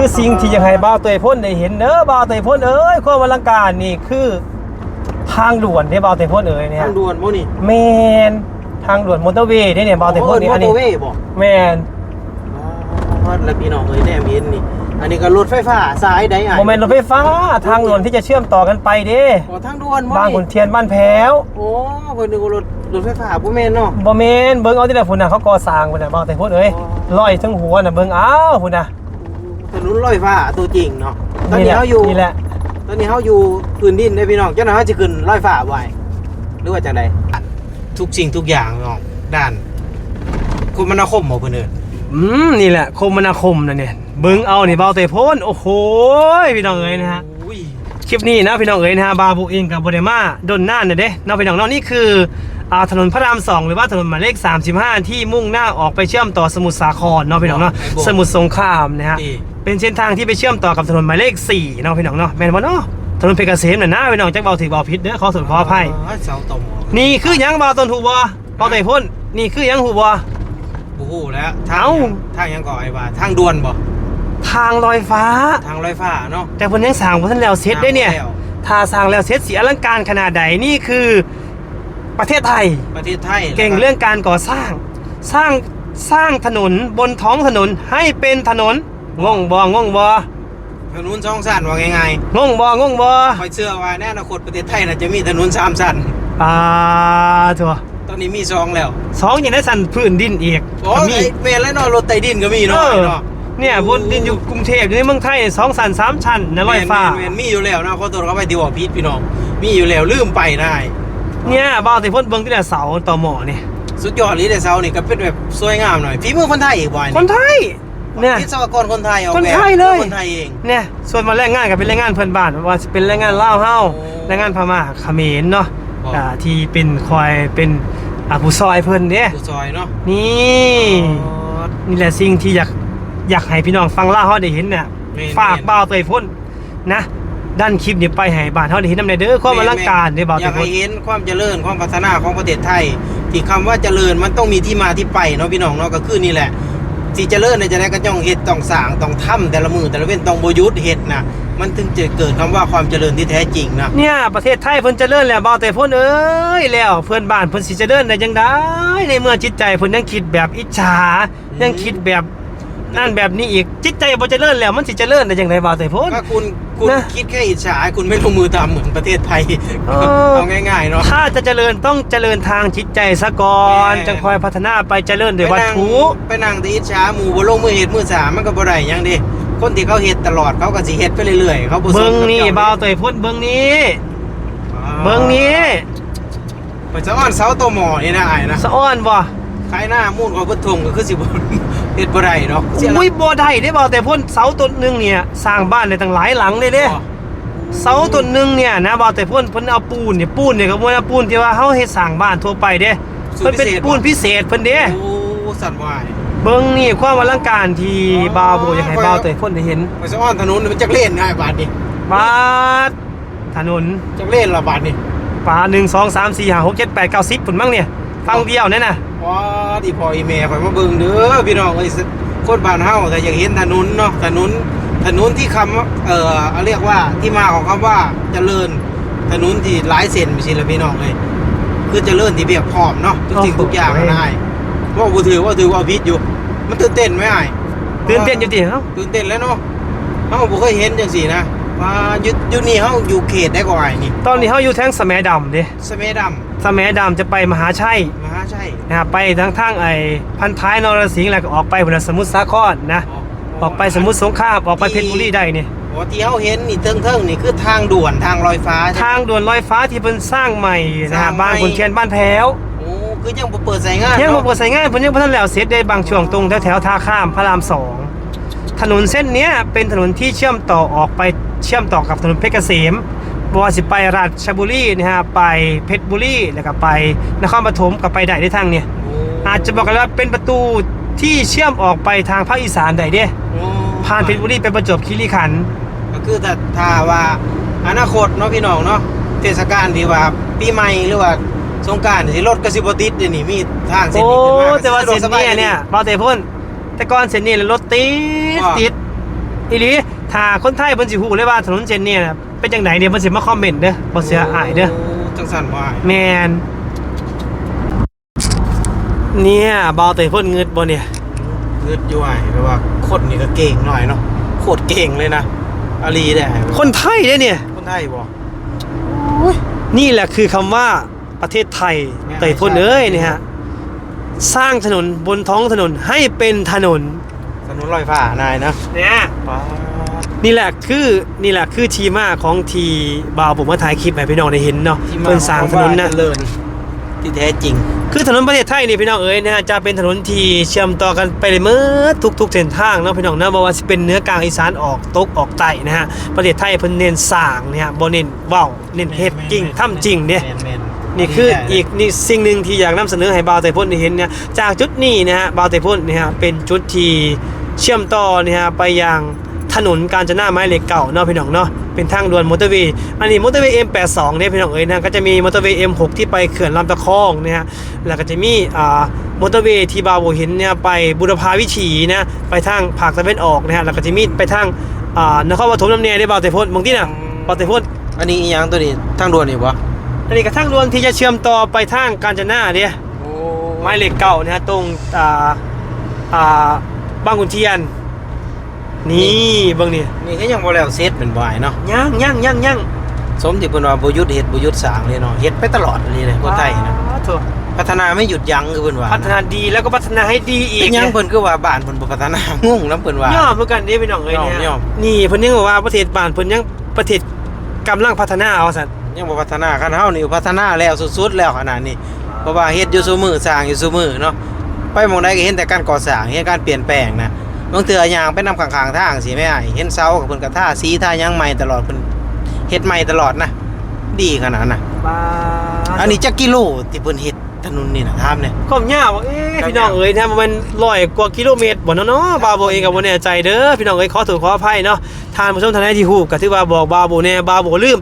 คือสิ่งที่อยากให้บ่าวเตยพ่นได้เห็นเด้อบ่าวเตยพ่นเอ้ยความอลังการนี่คือทางด่วนที่บ่าวเตยพ่นเอ้ยเนี่ยทางด่วนบ่นี่แมนทางด่วนมอเตอร์เวย์เนี่ยเนี่ยบ่าวเตยพ่นนี่มออันเตอนี้ร์เวย์บ่แมนอ๋อแล้วพี่น้องเอ้ยแน่มีนนี่ อันนี้ก็รถไฟฟ้าสายใดอะโมเมนต์รถไฟฟ้าทางด่วนที่จะเชื่อมต่อกันไปเด้อ๋อทางด่วนบ่บางขุนนี่เทียนบ้านแพ้วโอ้เพิ่นนึกว่ารถรถไฟฟ้าบ่แม่นเนาะบ่แมนเบิ่งเอาที่ไหนพุ่นน่ะเขาก่อสร้างพุ่นน่ะบ่าวเตยพ่นเอ้ยอ๋อลอยทั้งหัวน่ะเบิ่งอ้าวพุ่นน่ะ ถนนลอยฟ้าตัวจริงเนาะตอนนี้แหละเฮาอยู่นี่แหละตอนนี้เฮาอยู่พื้นดินได้อพี่น้องเจ้าหน้าที่จะขึ้นลอยฟ้าไว้หรือว่าจังไดทุกสิ่งทุกอย่างเนาะด้านคมนาคมบ่เพิ่นเอิ้นอืมนี่แหละคมนาคมนะเนี่ยเบิ่งเอานี่บ่าวเตยพ่นโอ้โหพี่น้องเอ้ยนะฮะอุ้ยคลิปนี้นะพี่น้องเอ๋ยนะฮะบาบูเองกับบเดมาดนหน้าเนี่ยเด้เน้องพี่น้องเน้องนี่คืออ่า ถนนพระรามสองหรือว่าถนนหมายเลข 35 ที่มุ่งหน้าออกไปเชื่อมต่อสมุทรสาครเนาะพี่น้องเนาะสมุทรสงครามนะฮะนี่เป็นเส้นทางที่ไปเชื่อมต่อกับถนนหมายเลข4เนาะพี่น้องเนาะแม่นบ่เนาะถนนเพชรเกษมน่ะนะพี่น้องจักเบาถือเบาผิดเด้อขอสุดขออภัยอ๋อเสาต่อหมอนี่คือหยังเบาต้นหูบ่เบาเตยพ่นนี่คือหยังหูบ่โอ้โหแล้วทางเอ้ายังทางยังก่อไอ้ว่าทางด่วนบ่ทางลอยฟ้าทางลอยฟ้าเนาะแต่เพิ่นยังสร้างบ่ทันแล้วเสร็จได้เนี่ยแล้วถ้าสร้างแล้วเสร็จสิอลังการขนาดใดนี่คือ ประเทศไทย ประเทศไทยเก่งเรื่องการก่อสร้าง สร้างสร้างถนนบนท้องถนนให้เป็นถนนงงบองงบอถนนสองสั้นว่าง่ายงงบองงบอๆคอยเชื่อว่าในอนาคตประเทศไทยน่ะจะมีถนนสามสั้นอ่าถั่วตอนนี้มีสองแล้วสองอย่างได้สั่นพื้นดินอีกโอ้ก็ยมีเมนแล้วเนาะรถไต่ดินก็มีเอเนาะอเนาะเนี่ยบนดินอยู่กรุงเทพอยู่ในเมืองไทยสองสันสามชั้นนะลอยฟ้าแม่นๆๆมีอยู่แล้วนะขอตัวเขาไปที่บอกพีทพี่น้องมีอยู่แล้วลืมไปได้ เนี่ยบ้าวติพ่นเบิ้งที่แต่เสาต่อหมอเนี่ยสุดยอดเลยแต่เซานี่ก็เป็นแบบสวยงามหน่อยฝีมือคนไทยอีกบ่อยคนไทยเนี่ยวิศวกรคนไทยออกคนแบบไทยเลย คนไทยเองเนี่ยส่วนมาแรงงานกับเป็นแรงงานเพื่อนบ้านว่าสิเป็นแรงงานลาวเฮาโอ้แรงงานพม่าเขมรเนาะอ๋ออ่อ่าที่เป็นคอยเป็นอาผู้ซอยเพิ่นเด้ผู้ซอยเนาะนี่อ๋อนี่แหละสิ่งที่อยากอยากให้พี่น้องฟังเล่าเฮาได้เห็นเนี่ยแม่นฝากบ่าวเตยพ่นนะ ด้านคลิปนี้ไปให้บ้านเฮาได้เห็นนำในเด้อความอลังการเด้อบ่าวอเตยายกพ่ให้น เห็นความเจริญความพัฒนาของประเทศไทย ที่คำว่าเจริญมันต้องมีที่มาที่ไปเนาะพี่น้องเนาะก็คือนี่แหละที่เจริญในยจะได้ก็ต้องเฮ็ดต้องสร้างต้องทำแต่ละมือแต่ละเว้นต้องบหยุทธเฮ็ดนะมันถึงจะเกิดคำว่าความเจริญที่แท้จริงนะ เนี่ยประเทศไทยเพิ่นเจริญแล้วบ่าวเตยพ่นเอ้ยแล้วเพื่อนบ้านเพิ่นสิเจริญได้จังได๋ในเมื่อจิตใจเพิ่นยังคิดแบบอิจฉายังคิดแบบนั่นแบบนี้อีกจิตใจบ่เจริญแล้วมันสิเจริญได้จังไดบ่าวเตยพ่น ถ้าคุณ คุณนะ คิดแค่อิจฉาคุณไม่ลงมือทำเหมือนประเทศไทยเออ เอาง่ายๆเนาะ ถ้าจะเจริญต้องเจริญทางจิตใจซะก่อนแม่จะคอยพัฒนาไปเจริญด้วยวัตถุไปนั่งแต่อิจฉาหมู่บ่ลงมือเฮ็ดมือสามมันก็บ่ได้หยังเด้คนที่เขาเฮ็ดตลอดเขาก็สิเฮ็ดไปเรื่อยๆเขาบ่สนเบิ้งกับนี่จ้บ่าวเตยพ่นเบิ้งนี้อ่าเบิ้งนี้ไปสะอ้อนเสาตัวหมอนี่นะอ้ายนะสะอ้อนบ่ขายหน้ามูนของเพิ่นทงก็คือสิบ่ เฮ็ดบ่ได้เนาะเสียหลักอุ้ยบ่ได้ได้บ่าวเตยพ่นเสาต้นหนึงเนี่ยสร้างบ้านได้ตั้งหลายหลังเลยเด้บ่เสาต้นหนึงเนี่ยนะบ่าวเตยพ่นเพิ่นเอาปูนเนี่ยปูนเนี่ยก็บ่แม่นปูนที่ว่าเฮาเฮ็ดสร้างบ้านทั่วไปเด้เพิ่นเป็นปูนพิเศษเพิ่นเด้โอ้สั่นวายเบิ้งนี่ความอลังการที่บ่าวบ่อยากให้บ่าวเตยพ่นได้เห็นไปสะอ้อนถนนมันจักเล่นง่ายบาดนี่บาดถนนจักเล่นละบาดนี่ป่า1 2 3 4 5 6 7 8 9 10พุ่นมั้งเนี่ยฟังเดียวนั่นน่ะว้า ดีพออีเมลข่อยมาเบิ่งเด้อพี่น้องเอ้ยคนบ้านเฮาแต่อยากเห็นถนนเนาะถนนถนนที่คำว่าเอ่อเรียกว่าที่มาของคำว่าเจริญถนนที่หลายเส้นไม่ใช่ละพี่น้องเอ้ยคือเจริญที่เบียบพร้อมเนาะทุกสิ่งทุกอย่างนะอ้ายว่าบ่ถือว่าถือว่าผิดอยู่ มันตื่นเต้นไหมอ้ายตื่นเต้นอยู่ติเอ้าตื่นเต้นแล้วเนาะเฮาบ่เคยเห็นจังซี่นะว่าอยู่อยู่นี่เฮาอยู่เขตได้กว่าอ้ายนี่ตอนนี้เฮาอยู่แท้งสะแมดำเด้สเมดำ สะแมดำจะไปมหาชัยมหาชัยนะครับไปทางทางไอ้พันท้ายนรสิงห์แล้วก็ออกไปพุ่นนะสมุทรสาครนะ ออกไปสมุทรสงครามออกไปเพชรบุรีได้นี่ โอ้ที่เฮาเห็นนี่เทิงๆนี่คือทางด่วนทางลอยฟ้าใช่ไหม ทางด่วนลอยฟ้าที่เพิ่นสร้างใหม่นะสฮะร้างใหม่บางขุนเทียนบ้านแพ้วโอ้คือยังบ่เปิดใส่งานยังบ่เนาะเปิดใช้งานเพิ่นยังบ่ทันแล้วเสร็จได้บางช่วงตรงแถวๆท่าข้ามพระรามสองถนนเส้นเนี้ยเป็นถนนที่เชื่อมต่อออกไปเชื่อมต่อกับถนนเพชรเกษม บ่ว่าสิไปราชบุรีนะฮะไปเพชรบุรีแล้วก็ไปนครปฐมก็ไปได้ได้ทางเนี่ยโอ้อาจจะบอกกันว่าเป็นประตูที่เชื่อมออกไปทางภาคอีสานได้เด้โอ้ผ่านเพชรบุรีไปประจวบคีรีขันธ์ก็คือถ้าถ้าว่าอนาคตเนาะพี่น้องเนาะเทศกาลที่ว่าปีใหม่หรือว่าสงกรานต์สิรถก็สิบ่ติดเดี๋ยวนี้มีทางเส้นโอ้นี้ขึ้นมาแต่ว่าเส้นเนี้ยเนี่ยเบาเตะพ่นแต่ก่อนเส้นนี้รถติดว่าติด อีหลีถ้าคนไทยเพิ่นสิฮู้เลยว่าถนนเส้นนี้น่ะเป็นจังไดเนี่ยเพิ่นสิมาคอมเมนต์เด้อบ่เสียอายเด้อโจังสันบ่อายแม่นเนี่ยเบาแต่เพิ่นเงิดบ่เนี่ยเงืดอยู่อ้ายแปลว่าคนนี่ก็เก่งหน่อยเนาะโคตรเก่งเลยนะอาลีได้คนไทยเด้อเนี่ย คนไทยบ่นี่แหละคือคำว่าประเทศไทยแม่แต่เพิ่นเอ้ยเนี่ยฮะสร้างถนนบนท้องถนนให้เป็นถนนถ นนลอยฟ้านายนะเนี่ยป๊าดนี่แหละคือนี่แหละคือทีมาของทีบาวผมมาถ่ายคลิปให้พี่น้องได้เห็นเนาะที่มาเพิ่นสร้างถนนนะเจริญที่แท้จริง คือถนนประเทศไทยนี่พี่น้องเอ๋ยนะฮะจะเป็นถนนที่เชื่อมต่อกันไปเลยเมื่อทุกๆเส้นทางเนาะพี่น้องนะบ่ว่าสิเป็นเหนือกลางอีสานออกตกออกใต้นะฮะประเทศไทยเพิ่นเน้นสร้างเนี่ยฮะบ่เน้นเว้าเน้นเฮ็ดจริงทำจริงเนี่ย แม่นๆนี่คืออีกนี่สิ่งหนึ่งที่อยากนำเสนอให้บาวไต้พ่นได้เห็นเนี่ยจากจุดนี้นะฮะบาวไต้พ่นเนี่ยฮะเป็นจุดที่ เชื่อมต่อเนี่ยฮะไปยังถนนกาญจนาไม้เหล็กเก่าเนาะพี่น้องเนาะเป็นทางด่วนมอเตอร์เวย์อันนี้มอเตอร์เวย์ M82 เนี่ยพี่น้องเอ้ยนะก็จะมีมอเตอร์เวย์ M6 ที่ไปเขื่อนลำตะคองเนี่ยฮะแล้วก็จะมีอ่ามอเตอร์เวย์ที่บาวเห็นเนี่ยไปบุรพาวิถีนะไปทางภาคตะวันออกนะฮะแล้วก็จะมีไปทางอ่านครปฐมน้ำเนียได้บาวไต้พ่นบางที่น่ะบาวไต้พ่นอันนี้อีหยังตัวนี้ทางด่วนนี่บ่อันนี้กระทั่งรวนที่จะเชื่อมต่อไปทางกาญจนาเนี่ยโอ้ไม้เหล็กเก่านะฮะตรงอ่าอ่า บางขุนเทียน นี่เบิ่งนี่นี่ก็ยังบ่แล้วเสร็จเป็นบ่ายเนาะย่างย่างย่างย่างสมที่เพิ่นว่าบ่หยุดเฮ็ดบ่หยุดสร้างเลยเนาะเฮ็ดไปตลอดเลยเลยคนไทยนะว้าวโถ่พัฒนาไม่หยุดยั้งคือเพิ่นว่าพัฒนาดีแล้วก็พัฒนาให้ดีอีกเป็นหยังเพิ่นคือว่าบ้านเพิ่นบ่พัฒนางงนํเพิ่นว่าย่อมเหมือนกันนี่พี่น้องเอ้ยย่อมเนี่ยย่อมนี่เพิ่นยังบอกว่าประเทศบ้านเพิ่นยังประเทศกำลังพัฒนาเอาสั่นยังบ่พัฒนาคันเฮานี่พัฒนาแล้วสุดๆแล้วขนาดนี้เพราะว่าเฮ็ดอยู่ซุมื้อสร้างอยู่ซุมื้อเนาะ ไปหม่องใดก็เห็นแต่การก่อสร้างเห็นการเปลี่ยนแปลงนะบางเทื่อย่างไปนำข้างๆทางสิแม่อ้ายเห็นเสากับเพิ่นก็ทาสีทาหยังใหม่ตลอดเพิ่นเฮ็ดใหม่ตลอดนะดีขนาดน่ะบ้าอันนี้จักกิโลที่เพิ่นเฮ็ดถนนนี่น่ะถามเนี่ยก็ยาวว่าเอ๊ะพี่น้องเอ้ยนะมันร้อยกว่ากิโลเมตรบ่เนาะเนาะบาโบเองก็บ่แน่ใจเด้อพี่น้องเอ้ยขอโทษขออภัยเนาะทานผู้ชมทางไหนที่ฮู้ก็ถือว่าบอกบาโบแน่บาโบลืม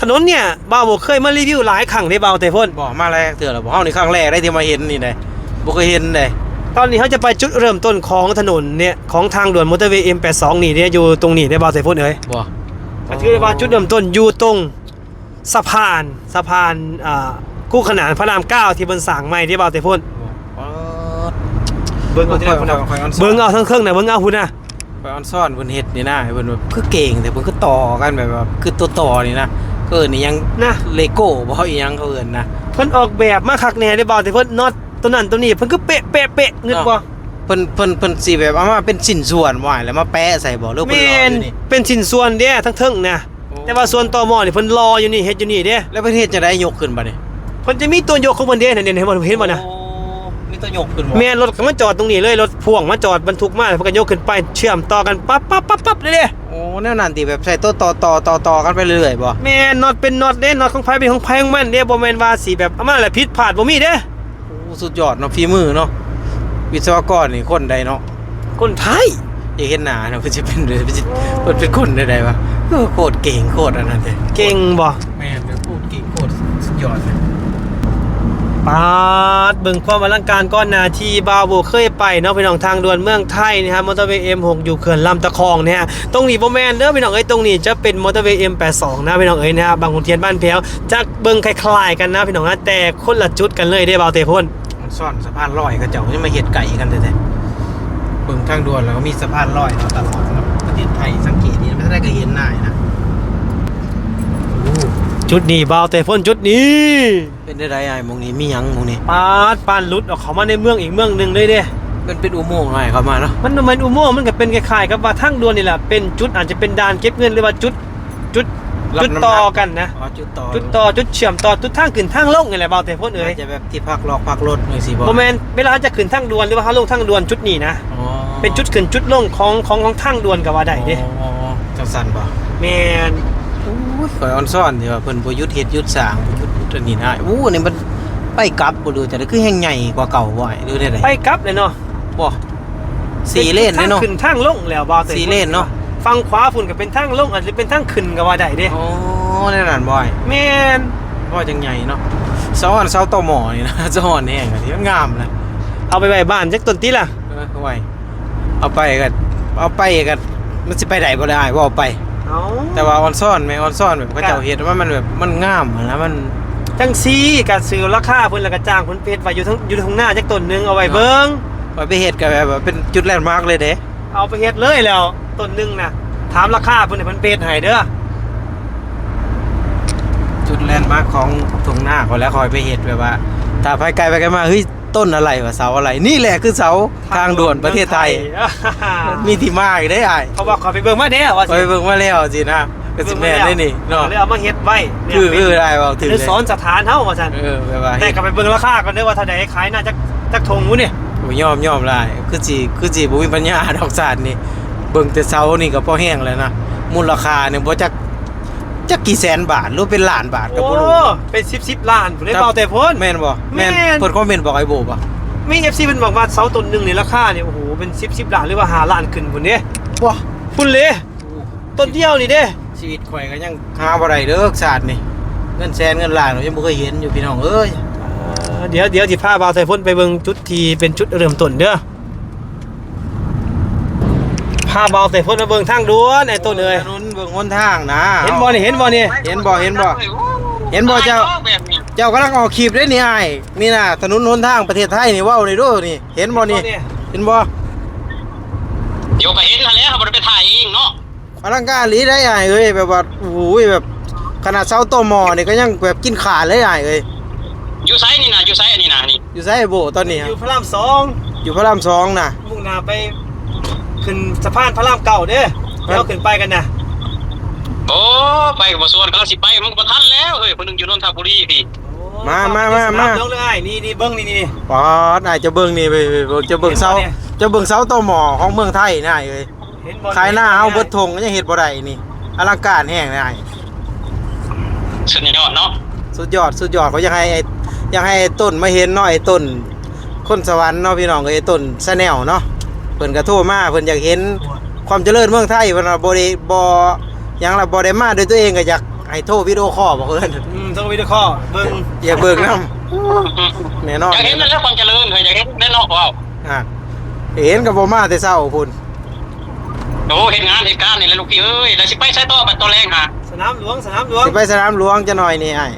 ถนนเนี่ยบาโบเคยมารีวิวหลายครั้งได้บาวแต่พ่นบอกมาแรกเถื่อแล้วบอกเฮานี่ครั้งแรกได้ที่มาเห็นนี่เลย บ่เคยเห็นเลยตอนนี้เขาจะไปจุดเริ่มต้นของถนนเนี่ยของทางด่วนมอเตอร์เวย์ M82 นี่เนี่ยอยู่ตรงนี้ได้บาวแต่พ่นเอ้ยบ่ก็ถือได้ว่าจุดเริ่มต้นอยู่ตรงสะพานสะพานอ่าคู่ขนานพระรามเก้าที่บนสร้างใหม่ที่บาวแต่พ่นเบิ่งเอาที่ไหนพุ่นน่ะข่อยออนซ่อนเบิ่งเอาทั้งเครื่องน่ะเบิ่งเอาพุ่นน่ะข่อยออนซ่อนเพิ่นเฮ็ดนี่นะเพิ่นแบบคือเก่งแต่เพิ่นคือต่อกันแบบว่าคือตัวต่อนี่นะก็เอิ้นนี่ยังนะเลโก้บ่อีหยังเขาเอิ้นนะเพิ่นออกแบบมาคักแน่ได้บาวแต่พ่นน็อต ตัวนั้นตัวนี้เพิ่นก็เป๊ะเป๊ะเป๊ะเงินบ่เพิ่นเพิ่นเพิ่นสิแบบเอามาเป็นชิ้นส่วนไว้แล้วมาแปะใส่บ่หรือแมเพิ่นรออนยู่นี่เป็นชิ้นส่วนเด้ทั้งเทิงนะโอ้แต่ว่าส่วนต่อหม้อนี่เพิ่นรออยู่นี่เฮ็ดอยู่นี่เด้แล้วประเทศจะได้ยกขึ้นบ่นี่เพิ่นจะมีตัวยกของเพิ่นเด้นั่นเห็นบ่เห็นบ่นะโอ้มีตัวยกขึ้นบ่แม่นรถก็มาจอดตรงนี้เลยรถพ่วงมาจอดบรรทุกมาเพิ่นก็ยกขึ้นไปเชื่อมต่อกันปั๊บปั๊บปั๊บปั๊บเลยเด้โอ้แนวนั้นที่แบบใส่ตัวต่อต่อต่อต่อกันไปเรื่อยๆบ่แม่นน็อตเป็นน็อตเด้น็อตของไผเป็นของไผของมันเด้บ่แม่นว่าสิแบบเอามาแล้วผิดพลาดบ่มีเด้โอ้ สุดยอดเนาะฝีมือเนาะวิศวกรนี่คนใดเนาะคนไทยอยากเห็นหน้าเนาะเพิ่นสิเป็นเด้อเพิ่นสิเพิ่นเป็นคนใดๆวะเออโคตรเก่งโคตรอันนั้นเด้เก่งบ่แม่นเด้อโคตรเก่งโคตรสุดยอดเลย ปาดเบิ่งความอลังการก้อนหนาที่บาวโบเคยไปเนาะพี่น้องทางด่วนเมืองไทยนะฮะมอเตอร์เวย์ M6 อยู่เขื่อนลำตะคองเนี่ยฮะตรงนี้บ่แม่นเด้อพี่น้องเอ้ยตรงนี้จะเป็นมอเตอร์เวย์ M82 นะพี่น้องเอ้ยนะฮะบางขุนเทียนบ้านแพ้วจะเบิ่งคล้ายๆกันนะพี่น้องนะแต่คนละจุดกันเลยได้บาวเตพ่นมันซ่อนสะพานลอยเขาเจ้าจะมาเฮ็ดไก่กันแท้ๆเบิ่งทางด่วนแล้วก็มีสะพานลอยเนาะตลอดเนาะประเทศไทยสังเกตนี่ไม่ได้ก็เห็นหน้านะโอ้จุดนี้บาวเตพ่นจุดนี้ เป็นได้ไดอ้ายหมองนี้มีหยังหมองนี้ปาดปานหลุดออกเข้ามาในเมืองอีกเมืองหนึงเลยเด้มันเป็นอุโมงค์อ้ายเข้ามาเนาะมันมันอุโมงค์มันก็เป็นคล้ายๆกับว่าทางด่วนนี่แหละเป็นจุดอาจจะเป็นด่านเก็บเงินหรือว่าจุดจุดจุดต่อกันนะอ๋อจุดต่อจุดต่อจุดเชื่อมต่อจุดทางขึ้นทางลงนี่แหละเบาแต่พ่นเอ้ยจะแบบที่พักรอกพักรถจังซี่บ่โมเมนเวลาจะขึ้นทางด่วนหรือว่าเขาลงทางด่วนจุดนี้นะอ๋อเป็นจุดขึ้นจุดลงของของของทางด่วนกับว่าได้เด้อ๋อจังซั่นบ่แมน ข่อยออนซ่อนที่ว่าเพิ่นบ่หยุดเฮ็ดหยุดสร้างบ่หยุดอันนี้นะอู้นี่มันไปกลับบ่ดูจะได้คือแห่งใหญ่กว่าเก่าบ่อ้ายหรือได้ไดไปกลับเลยเนาะบ่สี่เลนเลยเนาะทางขึ้นทางลงแล้วเบาแต่สี่เลนเนาะฝั่งขวาฝุ่นก็เป็นทางลงอาจจะเป็นทางขึ้นกับว่าได้เด้อ๋อแน่นอนบ่อ้ายแมนบ่จังใหญ่เนาะซ้อนเสาต่อหมอนี่นะซ้อนแห้งอันนี้งามเลยเอาไปไว้บ้านจักต้นตีล่ะเออไว้เอาไปก็เอาไปก็มันสิไปไหนบ่ได้อ้ายบ่ไป เอาแต่ว่าออนซ่อนแม่ออนซ่อนแบบเขาเจ้าเฮ็ดว่ามันแบบมันงามอะนะมันจังซี่การซื้อราคาเพิ่นแล้วก็จ้างเพิ่นเพชรไว้อยู่ทั้งอยู่ทั้งหน้าจักต้นหนึงเอาไว้เบิ่งว่าไปเฮ็ดก็แบบว่าเป็นจุดแลนด์มาร์กเลยเด้เอาไปเฮ็ดเลยแล้วต้นหนึงน่ะถามราคาเพิ่นให้เพิ่นเพชรให้เด้อจุดแลนด์มาร์กของตรงหน้าเขาแล้วคอยไปเฮ็ดแบบว่าถ้าไปไกลไปไกลมาเฮ้ย ต้นอะไรวะเสาอะไร นี่แหละคือเสาทางด่วนประเทศไทย มีที่มาอีกได้อ้ายเขาบอกขอไปเบิ่งมาเด้อว่าไปเบิ่งมาแล้วสินะก็สิแม่นได้นี่เนาะเลยเอามาเฮ็ดไว้เนี่ยคือคือได้เว้าถึงหรือเลยสอนสถานเฮาว่าซั่นเออแบบว่าแต่เฮ็ดก็ไปเบิ่งราคาก่อนเด้อว่าเท่าใดขายน่าจะจักทงหมูเนี่ยโอ้ยยอมยอมหลายคือสิคือสิบ่มีปัญญาดอกสารนี่เบิ่งแต่เสานี่ก็พอแห้งแล้วนะมูลค่าเนี่ยบ่จัก จักกี่แสนบาทหรือเป็นล้านบาทก็โอ้บ่รู้เป็น10 10ล้านผมได้เบาแต่พ้น แม่นบ่แม่นแม่น เพิ่นคอมเมนต์บอกไอ้โบบ่มี FC เพิ่นบอกว่าเสาต้นหนึงนี่ราคาเนี่ยโอ้โหเป็น10 10ล้านหรือว่า5ล้านขึ้นพุ่นเด้บ่พุ่นเลยต้นเดียวนี่เด้ ชีวิตข่อยก็ยังหาบ่ได้เด้อศาสตร์นี่เงินแสนเงินล้านเรายังบ่เคยเห็นอยู่พี่น้องเอ้ยเอ่อเดี๋ยวเดี๋ยวสิพาเบาแต่พ้นไปเบิ่งจุดที่เป็นจุดเริ่มต้นเด้อ พาเบาแต่พ้นมาเบิ่งทางด่วนไอ้ต้นเอ้ยถนนเบิ่งหนทางนะเห็นบ่นี่เห็นบ่นี่เห็นบ่เห็นบ่เห็นบ่เจ้าแบบนี้เจ้ากำลังออกคลิปเด้นี่อ้ายนี่น่ะถนนหนทางประเทศไทยนี่เว้านี่เด้อนี่ เห็นบ่นี่เห็นบ่เดี๋ยวก็เห็นทันแล้วเขาบ่ได้ไปถ่ายเองเนาะอลังการหลีได้อ้ายเอ้ยแบบว่าโอ้โหแบบขนาดเสาโตหมอนี่ก็ยังแบบกินขาดเลยอ้ายเอ้ยอยู่ไซนี่นะอยู่ไซอันนี้นะนี่อยู่ไสไอ้โบตอนนี้อฮะยู่พระรามสองอยู่พระรามสองน่ะมุ่งหน้าไป ขึ้นสะพานพระรามเก่าเด้อเดี๋ยวขึ้นไปกันนะโอ้ไปกับบ่ส่วนกำลังสิไปมันก็บ่ทันแล้วเฮ้ยคนหนึงอยู่นนทบุรีพี่มามามามาลงเลยนี่นี่เบิ้งนี่นี่ ปอดอ้ายจะเบิ่งนี่ไปไปเบิ่งจะเบิ่งเสาเห็นบ่เนี่ย จะเบิ่งเสาโตหมอของเมืองไทยน่ะอ้ายเอ้ยเห็นบ่ขายหน้าเฮาเบิดทงก็ยังเฮ็ดบ่ได้นี่อลังการแฮงเลยอ้ายสุดยอดเนาะสุดยอดสุดยอดเขาอยากให้ไอ้อยากให้ไอ้ต้นมาเห็นเนาะไอ้ต้น คนสวรรค์เนาะพี่น้องไอ้ต้นสแนลเนาะ เพิ่นก็โทรมาเพิ่นอยากเห็นความเจริญเมืองไทยเพิ่นว่าบ่ได้บ่หยังล่ะบ่ได้มาด้วยตัวเองก็อยากให้โทรวิดีโอคอลบอกเพิ่นอืมต้องวิดีโอคอลเบิ้งอยากเบิ่งนํแน่นอนอยากเห็นนั่นแหล้วความเจริญเฮ้ยอยากเห็นแน่เนอนว้าวอะเห็นก็บ่มาแต่เช้าพุ่นโอ้เห็นงานเหตุการณ์นี่แหละลูกพี่เอ้ยแล้วสิไปใช้ต่อบัดตอนแรงหาสนามหลวงสนามหลวงสิไปสนามหลวงจะหน่อยนี่อ้าย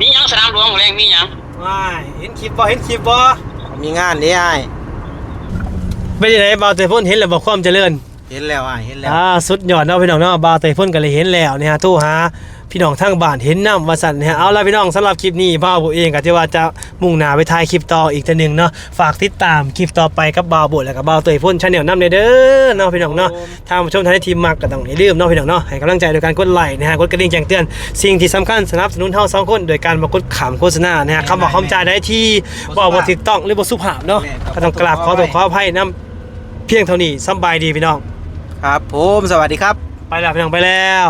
มีหยังสนามหลวงแรงมีหยังว้ายเห็นคลิปบ่เห็นคลิปบ่มีงานนี่อ้าย เป็นยังไงบ่าวเตยพ่นเห็นแล้วบ่ความเจริญเห็นแล้วอ้ายเห็นแล้วอ่าสุดยอดเนาะพี่น้องเนาะบาวเตยพ่นก็เลยเห็นแล้วเนี่ยฮะโทรหาพี่น้องทางบ้านเห็นน้ำว่าสั่นนะฮะเอาละพี่น้องสำหรับคลิปนี้บ่าวผมเองก็ที่ว่าจะมุ่งหน้าไปถ่ายคลิปต่ออีกทีหนึงเนาะฝากติดตามคลิปต่อไปกับบ่าวโบดแล้วก็บ่าวเตยพ่นชาแนลนำเด้อเนาะพี่น้องเนาะทางผู้ชมทางทีมมักก็ต้องอย่าลืมเนาะพี่น้องเนาะให้กำลังใจโดยการกดไลค์นะฮะกดกระดิ่งแจ้งเตือนสิ่งที่สำคัญสนับสนุนเฮาสองคนโดยการมากดขำโฆษณานะฮะคำบอกคำจาได้ที่บอกว่าถูกต้องหรือบ่สุภาพเนาะก็ต้องกราบขอโทษขออภัยนํ เพียงเท่านี้สำบายดีพี่น้อง ครับผมสวัสดีครับ ไปแล้วพี่น้องไปแล้ว